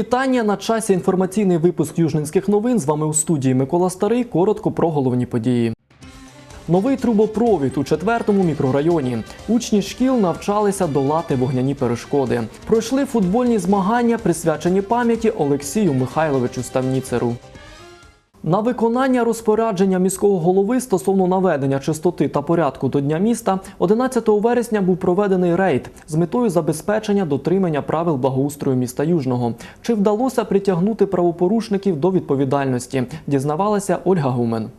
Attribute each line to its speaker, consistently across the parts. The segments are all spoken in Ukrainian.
Speaker 1: Вітання на часі інформаційний випуск Южненських новин. З вами у студії Микола Старий. Коротко про головні події. Новий трубопровід у четвертому мікрорайоні. Учні шкіл навчалися долати вогняні перешкоди. Пройшли футбольні змагання, присвячені пам'яті Олексію Михайловичу Ставніцеру. На виконання розпорядження міського голови стосовно наведення чистоти та порядку до Дня міста 11 вересня був проведений рейд з метою забезпечення дотримання правил благоустрою міста Южного. Чи вдалося притягнути правопорушників до відповідальності? Дізнавалася Ольга Гумен.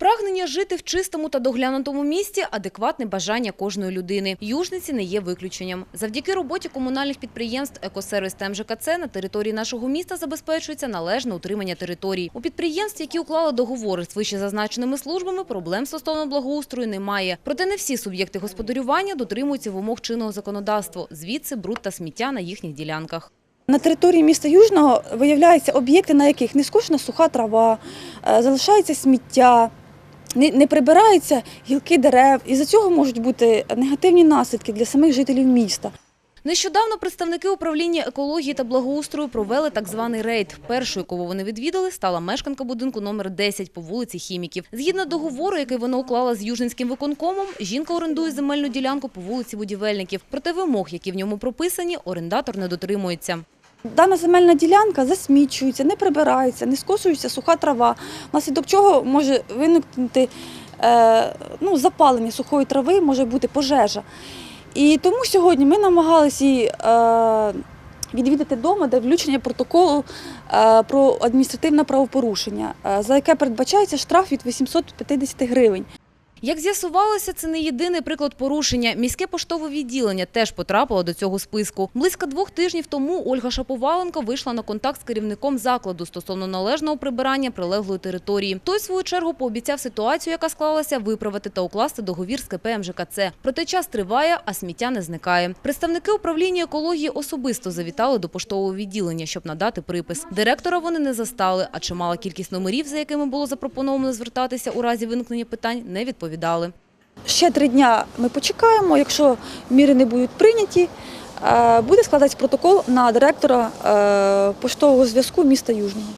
Speaker 2: Прагнення жити в чистому та доглянутому місті – адекватне бажання кожної людини. Южниці не є виключенням. Завдяки роботі комунальних підприємств «Екосервіс» та МЖКЦ на території нашого міста забезпечується належне утримання територій. У підприємств, які уклали договори з вищезазначеними службами, проблем стосовно благоустрою немає. Проте не всі суб'єкти господарювання дотримуються вимог чинного законодавства. Звідси бруд та сміття на їхніх ділянках.
Speaker 3: На території міста Южного виявляються об'єкти, на яких не скошена суха трава, е, залишається сміття, не, не прибираються гілки дерев. І за цього можуть бути негативні наслідки для самих жителів міста.
Speaker 2: Нещодавно представники управління екології та благоустрою провели так званий рейд. Першою, кого вони відвідали, стала мешканка будинку номер 10 по вулиці Хіміків. Згідно договору, який вона уклала з Южинським виконкомом, жінка орендує земельну ділянку по вулиці Будівельників. Проте вимог, які в ньому прописані, орендатор не дотримується.
Speaker 3: Дана земельна ділянка засмічується, не прибирається, не скошується суха трава, внаслідок чого може виникнути е, ну, запалення сухої трави, може бути пожежа. І тому сьогодні ми намагалися її е, відвідати вдома, де включення протоколу е, про адміністративне правопорушення, за яке передбачається штраф від 850 гривень.
Speaker 2: Як з'ясувалося, це не єдиний приклад порушення. Міське поштове відділення теж потрапило до цього списку. Близько двох тижнів тому Ольга Шаповаленко вийшла на контакт з керівником закладу стосовно належного прибирання прилеглої території. Той, в свою чергу, пообіцяв ситуацію, яка склалася, виправити та укласти договір з КП МЖКЦ. Проте час триває, а сміття не зникає. Представники управління екології особисто завітали до поштового відділення, щоб надати припис. Директора вони не застали, а чимала кількість номерів, за якими було запропоновано звертатися у разі виникнення питань, не відповідали.
Speaker 3: Ще три дня ми почекаємо. Якщо міри не будуть прийняті, е, буде складатися протокол на директора е, поштового зв'язку міста Южного.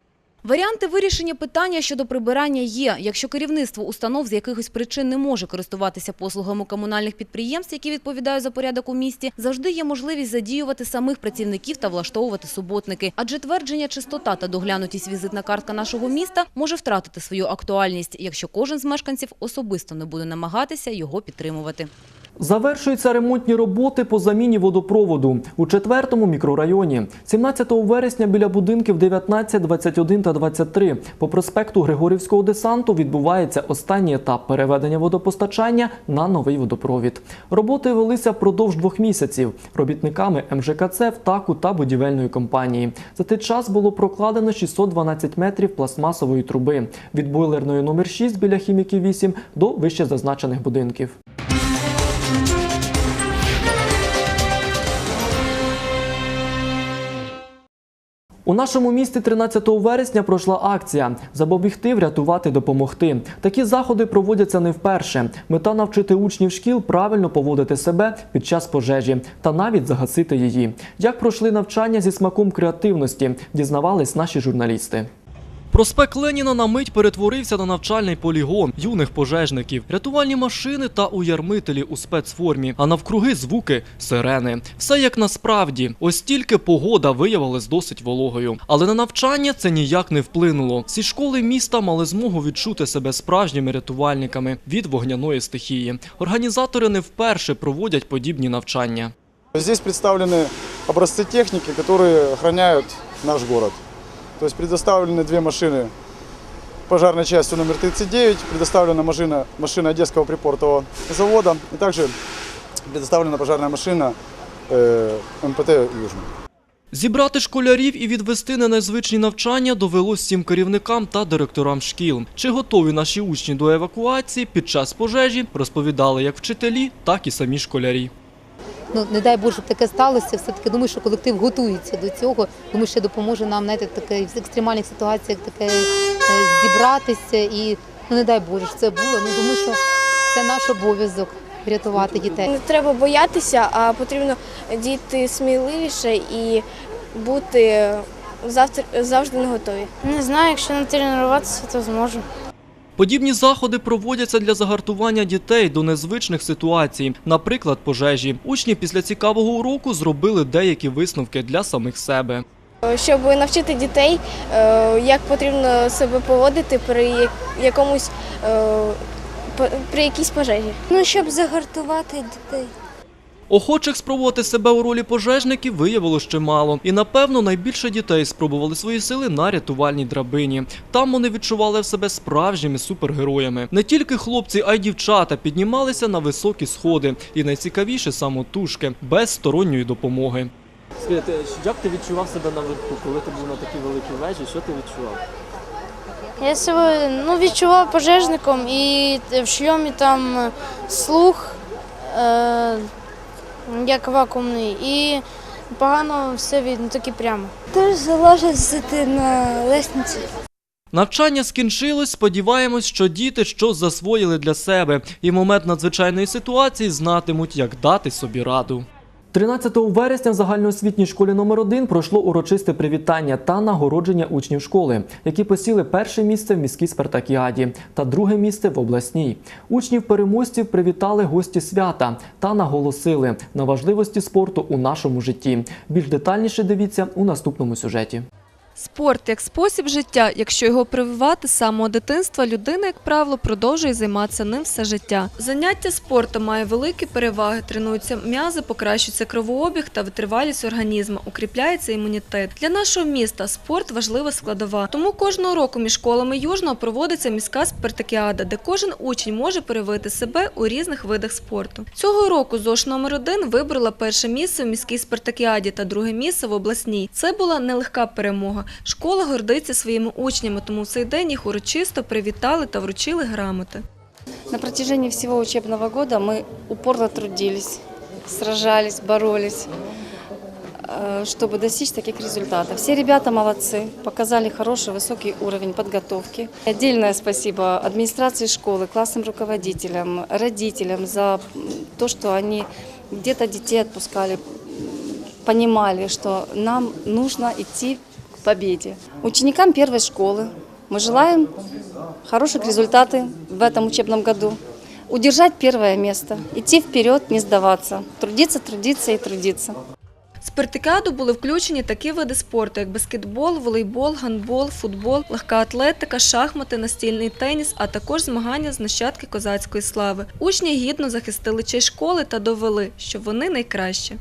Speaker 2: Варіанти вирішення питання щодо прибирання є. Якщо керівництво установ з якихось причин не може користуватися послугами комунальних підприємств, які відповідають за порядок у місті, завжди є можливість задіювати самих працівників та влаштовувати суботники. Адже твердження чистота та доглянутість візитна картка нашого міста може втратити свою актуальність, якщо кожен з мешканців особисто не буде намагатися його підтримувати.
Speaker 1: Завершуються ремонтні роботи по заміні водопроводу у четвертому мікрорайоні. 17 вересня біля будинків 19, 21 та 23 по проспекту Григорівського десанту відбувається останній етап переведення водопостачання на новий водопровід. Роботи велися впродовж двох місяців робітниками МЖКЦ, ВТАКу та будівельної компанії. За цей час було прокладено 612 метрів пластмасової труби від бойлерної номер 6 біля хіміків 8 до вище зазначених будинків. У нашому місті 13 вересня пройшла акція Запобігти, врятувати, допомогти. Такі заходи проводяться не вперше. Мета навчити учнів шкіл правильно поводити себе під час пожежі та навіть загасити її. Як пройшли навчання зі смаком креативності, дізнавались наші журналісти. Проспект Леніна на мить перетворився на навчальний полігон юних пожежників, рятувальні машини та уярмителі у спецформі, а навкруги звуки сирени. Все як насправді. Ось тільки погода виявилась досить вологою. Але на навчання це ніяк не вплинуло. Всі школи міста мали змогу відчути себе справжніми рятувальниками від вогняної стихії. Організатори не вперше проводять подібні навчання.
Speaker 4: Здесь представлены образцы техники, которые охраняют наш город. То есть предоставлены две машины пожарной частью номер 39, предоставлена машина, машина Одесского припортового завода и также предоставлена пожарная машина э, МПТ «Южный».
Speaker 1: Зібрати школярів і відвести на незвичні навчання довелось всім керівникам та директорам шкіл. Чи готові наші учні до евакуації під час пожежі, розповідали як вчителі, так і самі школярі.
Speaker 5: ну не дай Боже, щоб таке сталося. Все таки думаю, що колектив готується до цього. Думаю, що допоможе нам знаєте, таке в екстремальних ситуаціях таке е, зібратися і ну не дай Боже, що це було. Ну думаю, що це наш обов'язок врятувати дітей.
Speaker 6: Не треба боятися, а потрібно діяти сміливіше і бути завтра завжди на готові.
Speaker 7: Не знаю, якщо не тренуватися, то зможу.
Speaker 1: Подібні заходи проводяться для загартування дітей до незвичних ситуацій, наприклад, пожежі. Учні після цікавого уроку зробили деякі висновки для самих себе.
Speaker 6: Щоб навчити дітей, е, як потрібно себе поводити при якомусь е, при якійсь пожежі.
Speaker 7: Ну, щоб загартувати дітей.
Speaker 1: Охочих спробувати себе у ролі пожежників виявилось чимало. І напевно найбільше дітей спробували свої сили на рятувальній драбині. Там вони відчували в себе справжніми супергероями. Не тільки хлопці, а й дівчата піднімалися на високі сходи. І найцікавіше самотужки, без сторонньої допомоги.
Speaker 8: Скажи, як ти відчував себе наверху, коли ти був на такій великій вежі? Що ти відчував?
Speaker 7: Я себе ну, відчував пожежником і в шльомі там слух, е, як вакуумний, і погано все видно, таки прямо.
Speaker 6: Теж залежати на лестниці.
Speaker 1: Навчання скінчилось. Сподіваємось, що діти щось засвоїли для себе і в момент надзвичайної ситуації знатимуть, як дати собі раду. 13 вересня в загальноосвітній школі номер 1 пройшло урочисте привітання та нагородження учнів школи, які посіли перше місце в міській спартакіаді та друге місце в обласній. Учнів переможців привітали гості свята та наголосили на важливості спорту у нашому житті. Більш детальніше дивіться у наступному сюжеті.
Speaker 9: Спорт як спосіб життя, якщо його прививати з самого дитинства, людина, як правило, продовжує займатися ним все життя. Заняття спортом має великі переваги. Тренуються м'язи, покращується кровообіг та витривалість організму, укріпляється імунітет. Для нашого міста спорт важлива складова. Тому кожного року між школами Южного проводиться міська спартакіада, де кожен учень може перевити себе у різних видах спорту. Цього року ЗОШ номер 1 вибрала перше місце в міській спартакіаді та друге місце в обласній. Це була нелегка перемога. Школа гордиться своїми учнями, тому в цей день їх урочисто привітали та вручили грамоти.
Speaker 3: На протяжении всего учебного года мы упорно трудились, сражались, боролись, э, чтобы достичь таких результатов. Все ребята молодцы, показали хороший, высокий уровень подготовки. Отдельное спасибо администрации школы, классным руководителям, родителям за м, то, что они где-то детей отпускали, м, понимали, что нам нужно идти к победе. Ученикам первой школы мы желаем хороших результатов в этом учебном году. Удержать первое место, идти вперед, не сдаваться, трудиться, трудиться и трудиться.
Speaker 9: В спартакіаду були включені такі види спорту, як баскетбол, волейбол, гандбол, футбол, легка атлетика, шахмати, настільний теніс, а також змагання з нащадки козацької слави. Учні гідно захистили честь школи та довели, що вони найкращі.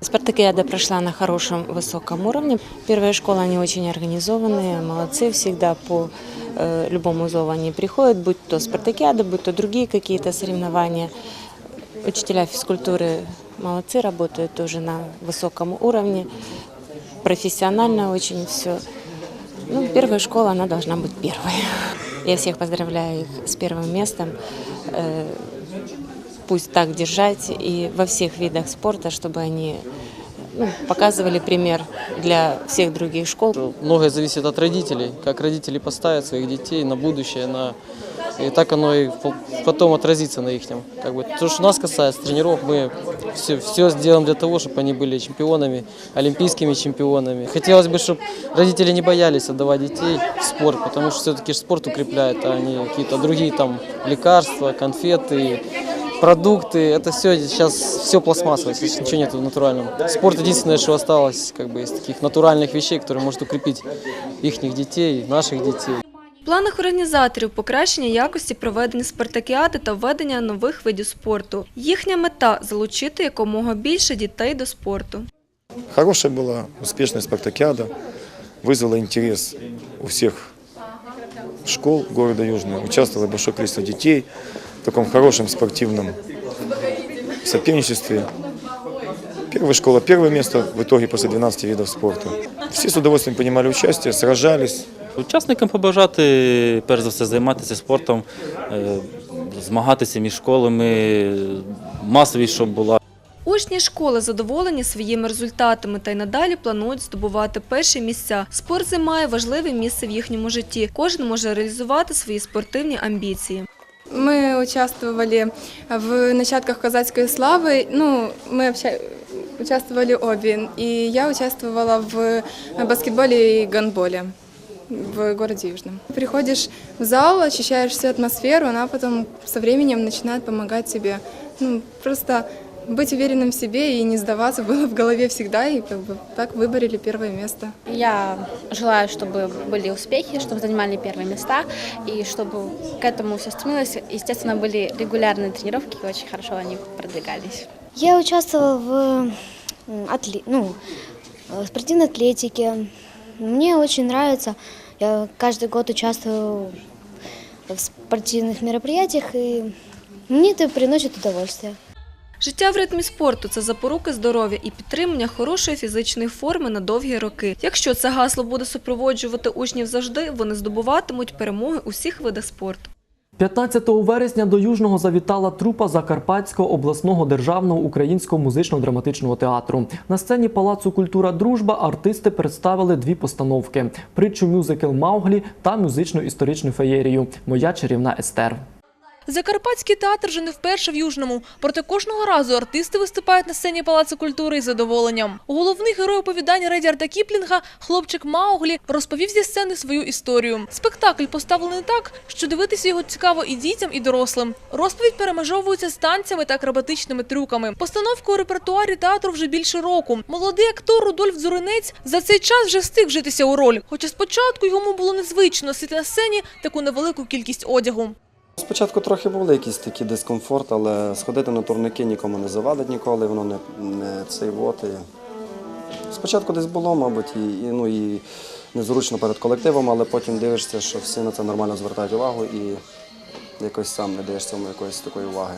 Speaker 10: Спартакиада прошла на хорошем высоком уровне. Первая школа, они очень организованные, молодцы, всегда по э, любому зову они приходят, будь то спартакиада, будь то другие какие-то соревнования. Учителя физкультуры молодцы, работают тоже на высоком уровне, профессионально очень все. Ну, первая школа, она должна быть первой. Я всех поздравляю их с первым местом. Э, Пусть так держать и во всех видах спорта, чтобы они ну, показывали пример для всех других школ.
Speaker 8: Многое зависит от родителей, как родители поставят своих детей на будущее, на и так оно и по- потом отразится на их. Как бы, то, что нас касается тренеров, мы все, все сделаем для того, чтобы они были чемпионами, олимпийскими чемпионами. Хотелось бы, чтобы родители не боялись отдавать детей в спорт, потому что все-таки спорт укрепляет, а не какие-то другие там лекарства, конфеты, продукты. Это все сейчас все пластмассовое, здесь ничего нет натурального. Спорт единственное, что осталось как бы из таких натуральных вещей, которые может укрепить их детей, наших детей.
Speaker 9: В планах організаторів покращення якості проведення спартакіади та введення нових видів спорту. Їхня мета залучити якомога більше дітей до спорту.
Speaker 11: Хорошая была, успешная спартакиада, вызвала интерес у всех школ города Южного. Участвовало большое количество детей в таком хорошем спортивном соперничестве. Первая школа – первое место в итоге после 12 видов спорта. Все с удовольствием принимали участие, сражались.
Speaker 12: Учасникам побажати, перш за все, займатися спортом, е, змагатися між школами, масовість, щоб була.
Speaker 9: Учні школи задоволені своїми результатами та й надалі планують здобувати перші місця. Спорт займає важливе місце в їхньому житті. Кожен може реалізувати свої спортивні амбіції.
Speaker 6: Мы участвовали в начатках казацкой славы. Ну, мы обща-
Speaker 13: участвовали обе. И я участвовала в баскетболе и гандболе в городе Южном. Приходишь в зал, ощущаешь всю атмосферу, она потом со временем начинает помогать тебе. Ну, просто быть уверенным в себе и не сдаваться было в голове всегда, и как бы так выборили первое место.
Speaker 14: Я желаю, чтобы были успехи, чтобы занимали первые места, и чтобы к этому все стремилось. Естественно, были регулярные тренировки, и очень хорошо они продвигались.
Speaker 15: Я участвовала в атле- ну, э, спортивной атлетике. Мне очень нравится. Я каждый год участвую в спортивных мероприятиях, и мне это приносит удовольствие.
Speaker 9: Життя в ритмі спорту це запорука здоров'я і підтримання хорошої фізичної форми на довгі роки. Якщо це гасло буде супроводжувати учнів завжди, вони здобуватимуть перемоги у всіх видах спорту.
Speaker 1: 15 вересня до Южного завітала трупа Закарпатського обласного державного українського музично-драматичного театру. На сцені Палацу культура Дружба артисти представили дві постановки: притчу мюзикл Мауглі та музичну історичну феєрію Моя чарівна Естер.
Speaker 16: Закарпатський театр вже не вперше в Южному. Проте кожного разу артисти виступають на сцені Палацу культури із задоволенням. Головний герой оповідань Редярда Кіплінга, хлопчик Мауглі, розповів зі сцени свою історію. Спектакль поставлений так, що дивитися його цікаво і дітям, і дорослим. Розповідь перемежовується з танцями та акробатичними трюками. Постановка у репертуарі театру вже більше року. Молодий актор Рудольф Дзуринець за цей час вже встиг вжитися у роль. Хоча спочатку йому було незвично носити на сцені таку невелику кількість одягу.
Speaker 17: Спочатку трохи були якісь такі дискомфорт, але сходити на турники нікому не завадить ніколи, воно не, не цей вот. Спочатку десь було, мабуть, і, і, ну, і незручно перед колективом, але потім дивишся, що всі на це нормально звертають увагу і якось сам не даєш цьому якоїсь такої уваги.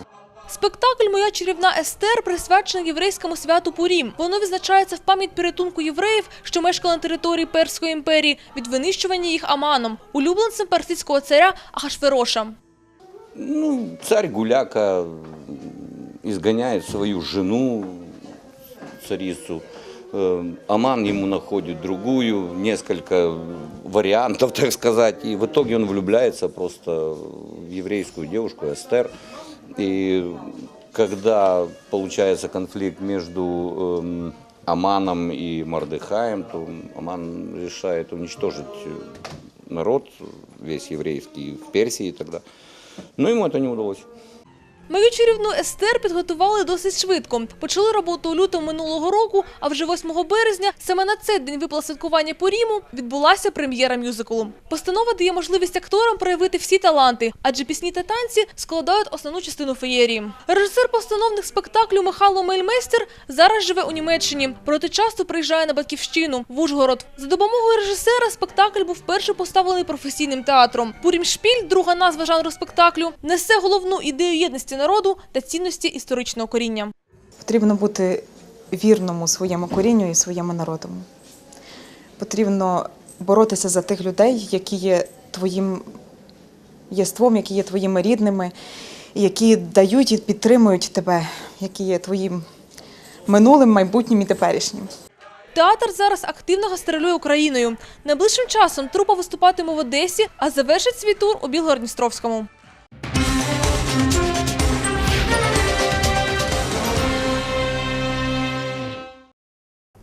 Speaker 16: Спектакль Моя чарівна Естер присвячений єврейському святу Пурім. Воно відзначається в пам'ять порятунку євреїв, що мешкали на території Перської імперії, від винищування їх Аманом, улюбленцем персидського царя Ахашвероша.
Speaker 18: Ну, царь Гуляка изгоняет свою жену, царицу. Э, Аман ему находит другую, несколько вариантов, так сказать. И в итоге он влюбляется просто в еврейскую девушку Эстер. И когда получается конфликт между эм, Аманом и Мордыхаем, то Аман решает уничтожить народ весь еврейский в Персии тогда. Но ему это не удалось.
Speaker 16: Мою чарівну Естер підготували досить швидко. Почали роботу у лютому минулого року, а вже 8 березня, саме на цей день випала святкування Пуріму, відбулася прем'єра мюзиклу. Постанова дає можливість акторам проявити всі таланти, адже пісні та танці складають основну частину феєрії. Режисер-постановник спектаклю Михайло Мельмейстер зараз живе у Німеччині, проте часто приїжджає на батьківщину в Ужгород. За допомогою режисера спектакль був вперше поставлений професійним театром. Пурімшпіль, друга назва жанру спектаклю, несе головну ідею єдності народу та цінності історичного коріння.
Speaker 19: Потрібно бути вірному своєму корінню і своєму народу. Потрібно боротися за тих людей, які є твоїм єством, які є твоїми рідними, які дають і підтримують тебе, які є твоїм минулим, майбутнім і теперішнім.
Speaker 16: Театр зараз активно гастролює Україною. Найближчим часом трупа виступатиме в Одесі, а завершить свій тур у Білгородністровському.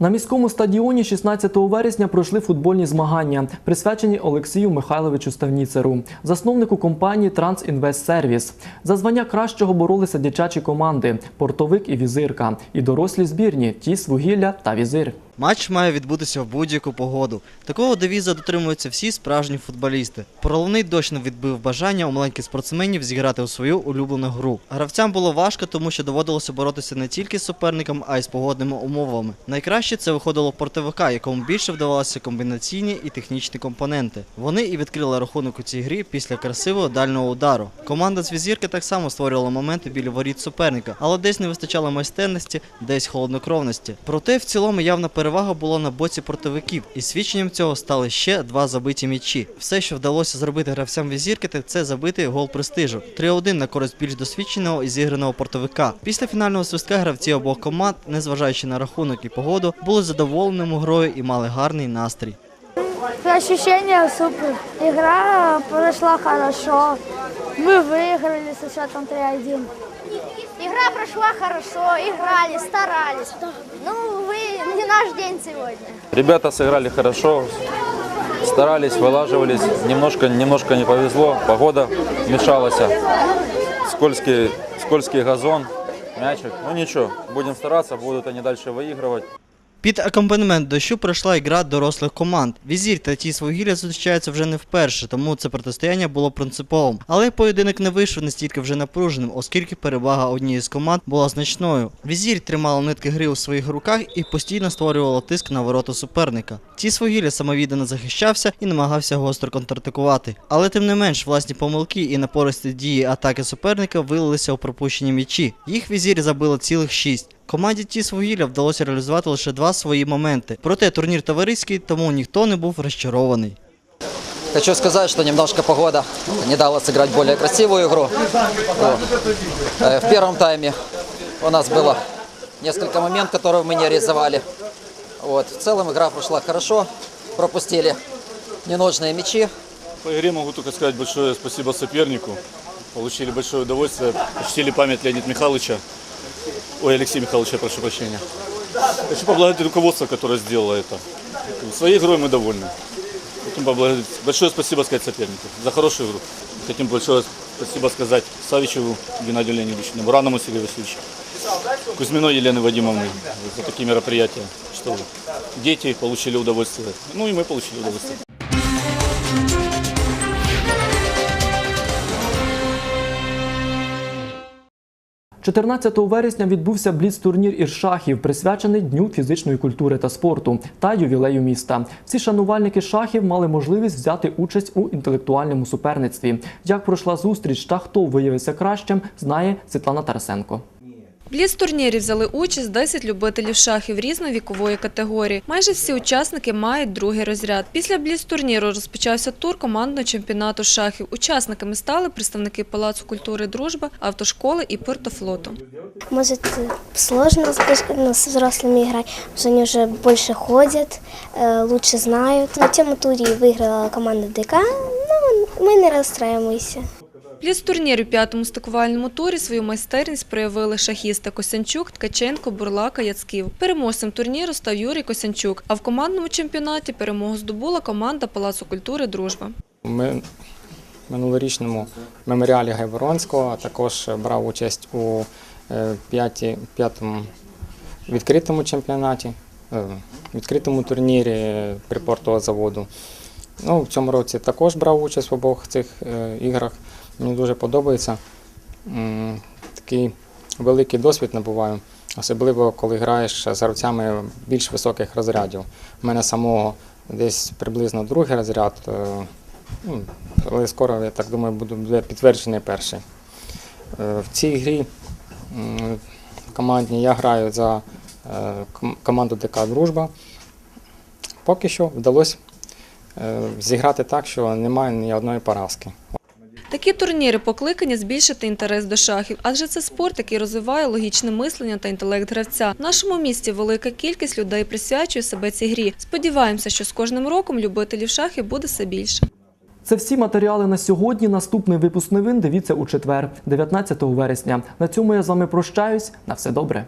Speaker 1: На міському стадіоні 16 вересня пройшли футбольні змагання, присвячені Олексію Михайловичу Ставніцеру, засновнику компанії Трансінвестсервіс. За звання кращого боролися дитячі команди Портовик і Візирка, і дорослі збірні Тіс, Вугілля та Візир.
Speaker 20: Матч має відбутися в будь-яку погоду. Такого девіза дотримуються всі справжні футболісти. Проливний дощ не відбив бажання у маленьких спортсменів зіграти у свою улюблену гру. Гравцям було важко, тому що доводилося боротися не тільки з суперником, а й з погодними умовами. Найкраще це виходило портовика, якому більше вдавалося комбінаційні і технічні компоненти. Вони і відкрили рахунок у цій грі після красивого дальнього удару. Команда з візірки так само створювала моменти біля воріт суперника, але десь не вистачало майстерності, десь холоднокровності. Проте в цілому явна перевага була на боці портовиків, і свідченням цього стали ще два забиті м'ячі. Все, що вдалося зробити гравцям візірки, це забити гол престижу. 3-1 на користь більш досвідченого і зіграного портовика. Після фінального свистка гравці обох команд, незважаючи на рахунок і погоду, були задоволеними грою і мали гарний настрій.
Speaker 15: Ощущения супер. Игра прошла хорошо. Мы выиграли со счетом 3-1.
Speaker 7: Игра прошла хорошо, играли, старались. Ну, вы не наш день сегодня.
Speaker 12: Ребята сыграли хорошо, старались, вылаживались. Немножко, немножко не повезло, погода мешалась. Скользкий, скользкий газон, мячик. Ну ничего, будем стараться, будут они дальше выигрывать.
Speaker 20: Під акомпанемент дощу пройшла і гра дорослих команд. Візір та ті свогілля зустрічаються вже не вперше, тому це протистояння було принциповим. Але поєдинок не вийшов настільки вже напруженим, оскільки перевага однієї з команд була значною. Візір тримала нитки гри у своїх руках і постійно створювала тиск на ворота суперника. Ті свогілля самовіддано захищався і намагався гостро контратакувати. Але тим не менш, власні помилки і напористі дії атаки суперника вилилися у пропущені м'ячі. Їх візір забило цілих шість. Команді Тіс Вугілля вдалося реалізувати лише два свої моменти. Проте турнір товариський, тому ніхто не був розчарований.
Speaker 21: Хочу сказать, что немножко погода не дала сыграть более красивую игру. Вот. Э, В первом тайме у нас было несколько моментов, которые мы не реализовали. Вот. В целом игра прошла хорошо, пропустили ненужные мячи.
Speaker 22: По игре могу только сказать большое спасибо сопернику. Получили большое удовольствие, почтили память Леонида Михайловича. Ой, Алексея Михайловича, прошу прощения. Хочу поблагодарить руководство, которое сделало это. Своей игрой мы довольны. Хотим поблагодарить. Большое спасибо сказать сопернику за хорошую игру. Хотим большое спасибо сказать Савичеву Геннадию Леонидовичу, Бураному Сергею Васильевичу, Кузьминой Елены Вадимовны за такие мероприятия, что дети получили удовольствие. Ну и мы получили удовольствие.
Speaker 1: 14 вересня відбувся бліц-турнір із шахів, присвячений Дню фізичної культури та спорту та ювілею міста. Всі шанувальники шахів мали можливість взяти участь у інтелектуальному суперництві. Як пройшла зустріч та хто виявився кращим, знає Світлана Тарасенко.
Speaker 9: В бліц-турнірі взяли участь 10 любителів шахів різної вікової категорії. Майже всі учасники мають другий розряд. Після бліц-турніру розпочався тур командного чемпіонату шахів. Учасниками стали представники Палацу культури «Дружба», автошколи і портофлоту.
Speaker 7: Может, сложно с, ну, с взрослыми играть, потому что они уже больше ходят, э, лучше знают. На тему туре выиграла команда ДК, ну, мы не расстраиваемся.
Speaker 9: Бліц-турнір у п'ятому стикувальному турі свою майстерність проявили шахісти Косянчук, Ткаченко, Бурлака, Яцків. Переможцем турніру став Юрій Косянчук, а в командному чемпіонаті перемогу здобула команда Палацу культури «Дружба».
Speaker 23: Ми в минулорічному меморіалі Гайворонського також брав участь у е, п'ятому відкритому чемпіонаті, е, відкритому турнірі припортового заводу. Ну, в цьому році також брав участь в обох цих е, іграх. Мені дуже подобається. Такий великий досвід набуваю, особливо коли граєш з гравцями більш високих розрядів. У мене самого десь приблизно другий розряд. е, Ну, але скоро, я так думаю, буде підтверджений перший. Е, В цій грі командній я граю за е, команду ДК Дружба. Поки що вдалося зіграти так, що немає ні одної поразки.
Speaker 9: Такі турніри покликані збільшити інтерес до шахів, адже це спорт, який розвиває логічне мислення та інтелект гравця. В нашому місті велика кількість людей присвячує себе цій грі. Сподіваємося, що з кожним роком любителів шахів буде все більше.
Speaker 1: Це всі матеріали на сьогодні. Наступний випуск новин дивіться у четвер, 19 вересня. На цьому я з вами прощаюсь. На все добре.